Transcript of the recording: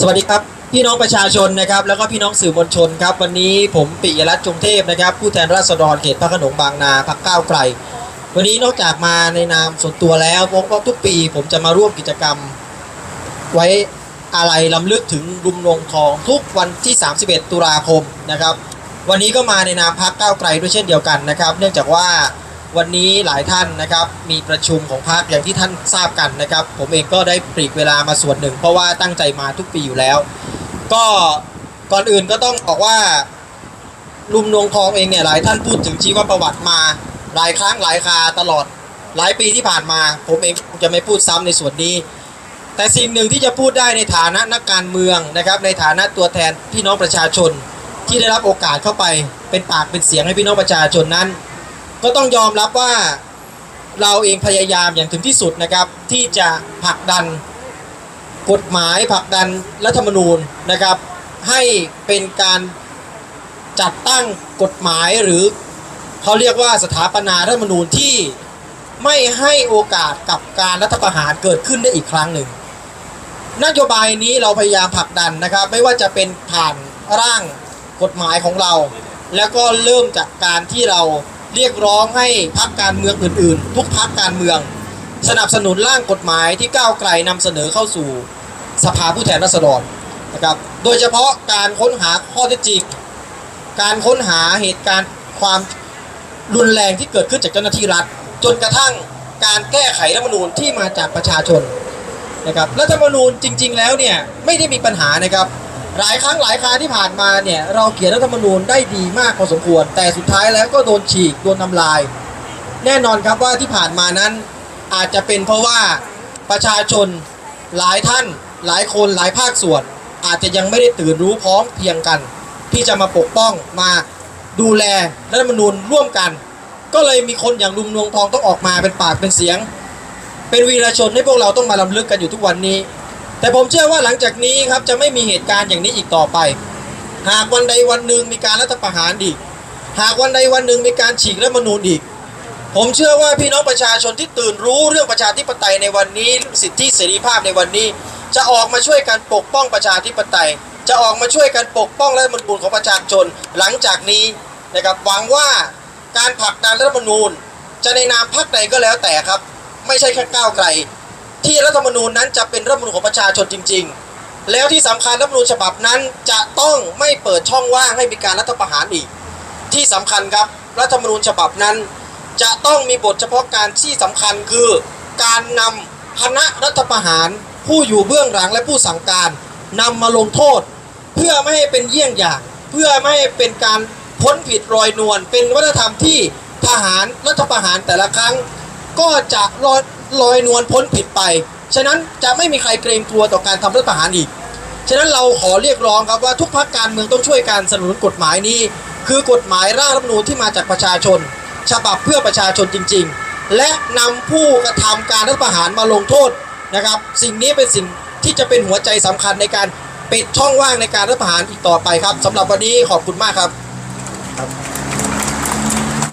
สวัสดีครับ พี่น้องประชาชนนะครับ แล้วก็พี่น้องสื่อมวลชนครับ วันนี้ผมปิยรัตน์จงเทพนะครับ ผู้แทนราษฎรเขตพระขนงบางนาพักก้าวไกล วันนี้นอกจากมาในนามส่วนตัวแล้วเพราะว่าทุกปีผมจะมาร่วมกิจกรรม ไว้อะไรลำลึกถึงรุมลงทองทุกวันที่ 31 ตุลาคมนะครับ วันนี้ก็มาในนามพักก้าวไกลด้วยเช่นเดียวกันนะครับ เนื่องจากว่า วันนี้หลายท่านนะครับมีประชุมของพักอย่างที่ท่านทราบกันนะครับ ผมเองก็ได้ปลีกเวลามาส่วนหนึ่ง เพราะว่าตั้งใจมาทุกปีอยู่แล้ว ก็ก่อนอื่นก็ต้องบอกว่าลุมนวงทองเองเนี่ยหลายท่านพูดถึงชีวประวัติมา หลายครั้งหลายคาตลอดหลายปีที่ผ่านมา ผมเองคงจะไม่พูดซ้ำในส่วนนี้ แต่สิ่งหนึ่งที่จะพูดได้ในฐานะนักการเมืองนะครับในฐานะตัวแทนพี่น้องประชาชน ที่ได้รับโอกาสเข้าไปเป็นปากเป็นเสียงให้พี่น้องประชาชนนั้น ก็ต้องยอมรับว่าเราเองพยายามอย่างถึงที่สุดนะครับ ที่จะผลักดันกฎหมายผลักดันรัฐธรรมนูญนะครับ ให้เป็นการจัดตั้งกฎหมายหรือเขาเรียกว่าสถาปนารัฐธรรมนูญที่ไม่ให้โอกาสกับการรัฐประหารเกิดขึ้นได้อีกครั้งหนึ่งนโยบายนี้เราพยายามผลักดันนะครับ ไม่ว่าจะเป็นผ่านร่างกฎหมายของเรา แล้วก็เริ่มจากการที่เรา เรียกร้องให้พรรคการเมืองอื่น ๆ ทุกพรรคการเมือง สนับสนุนร่างกฎหมายที่ก้าวไกลนำเสนอเข้าสู่สภาผู้แทนราษฎรนะครับ โดยเฉพาะการค้นหาข้อเท็จจริงการค้นหาเหตุการณ์ความรุนแรงที่เกิดขึ้นจากเจ้าหน้าที่รัฐ จนกระทั่งการแก้ไขรัฐธรรมนูญที่มาจากประชาชนนะครับรัฐธรรมนูญจริง ๆ แล้วเนี่ยไม่ได้มีปัญหานะครับ หลายครั้งหลายคราที่ผ่านมาเนี่ยเราเขียนรัฐธรรมนูญได้ดีมากพอสมควร แต่สุดท้ายแล้วก็โดนฉีกโดนทำลาย แน่นอนครับว่าที่ผ่านมานั้นอาจจะเป็นเพราะว่าประชาชนหลายท่านหลายคนหลายภาคส่วน อาจจะยังไม่ได้ตื่นรู้พร้อมเพียงกัน ที่จะมาปกป้องมาดูแลรัฐธรรมนูญร่วมกัน ก็เลยมีคนอย่างลุงนวงทองต้องออกมาเป็นปากเป็นเสียง เป็นวีรชนให้พวกเราต้องมาลำลึกกันอยู่ทุกวันนี้ แต่ผมเชื่อว่าหลังจากนี้ครับจะไม่มีเหตุการณ์อย่างนี้อีกต่อไป หากวันใดวันหนึ่งมีการรัฐประหารอีก หากวันใดวันหนึ่งมีการฉีกรัฐธรรมนูญอีก ผมเชื่อว่าพี่น้องประชาชนที่ตื่นรู้เรื่องประชาธิปไตยในวันนี้สิทธิเสรีภาพในวันนี้ จะออกมาช่วยกันปกป้องประชาธิปไตย จะออกมาช่วยกันปกป้องรัฐธรรมนูญของประชาชนหลังจากนี้นะครับหวังว่าการผลักดันรัฐธรรมนูญ จะในนามพรรคใดก็แล้วแต่ครับ ไม่ใช่แค่ก้าวไกล ที่รัฐธรรมนูญนั้นจะเป็นรัฐธรรมนูญของประชาชนจริง ๆ แล้วที่สำคัญรัฐธรรมนูญฉบับนั้นจะต้องไม่เปิดช่องว่างให้มีการรัฐประหารอีก ที่สำคัญครับรัฐธรรมนูญฉบับนั้น จะต้องมีบทเฉพาะการที่สำคัญคือ การนำคณะรัฐประหาร ผู้อยู่เบื้องหลังและผู้สั่งการนำมาลงโทษ เพื่อไม่ให้เป็นเยี่ยงอย่าง เพื่อไม่ให้เป็นการพ้นผิดรอยนวลเป็นวัฒนธรรมที่ทหารรัฐประหารแต่ละครั้ง ก็จะลอย ลอยนวลพ้นผิดไป ฉะนั้นจะไม่มีใครเกรงกลัวต่อการทำรัฐประหารอีก ฉะนั้นเราขอเรียกร้องครับว่าทุกพรรคการเมืองต้องช่วยการสนับสนุนกฎหมายนี้ คือกฎหมายร่างรัฐธรรมนูญที่มาจากประชาชน ฉบับเพื่อประชาชนจริง ๆ และนำผู้กระทำการรัฐประหารมาลงโทษนะครับ สิ่งนี้เป็นสิ่งที่จะเป็นหัวใจสำคัญในการปิดช่องว่างในการรัฐประหารอีกต่อไปครับสำหรับวันนี้ขอบคุณมากครับ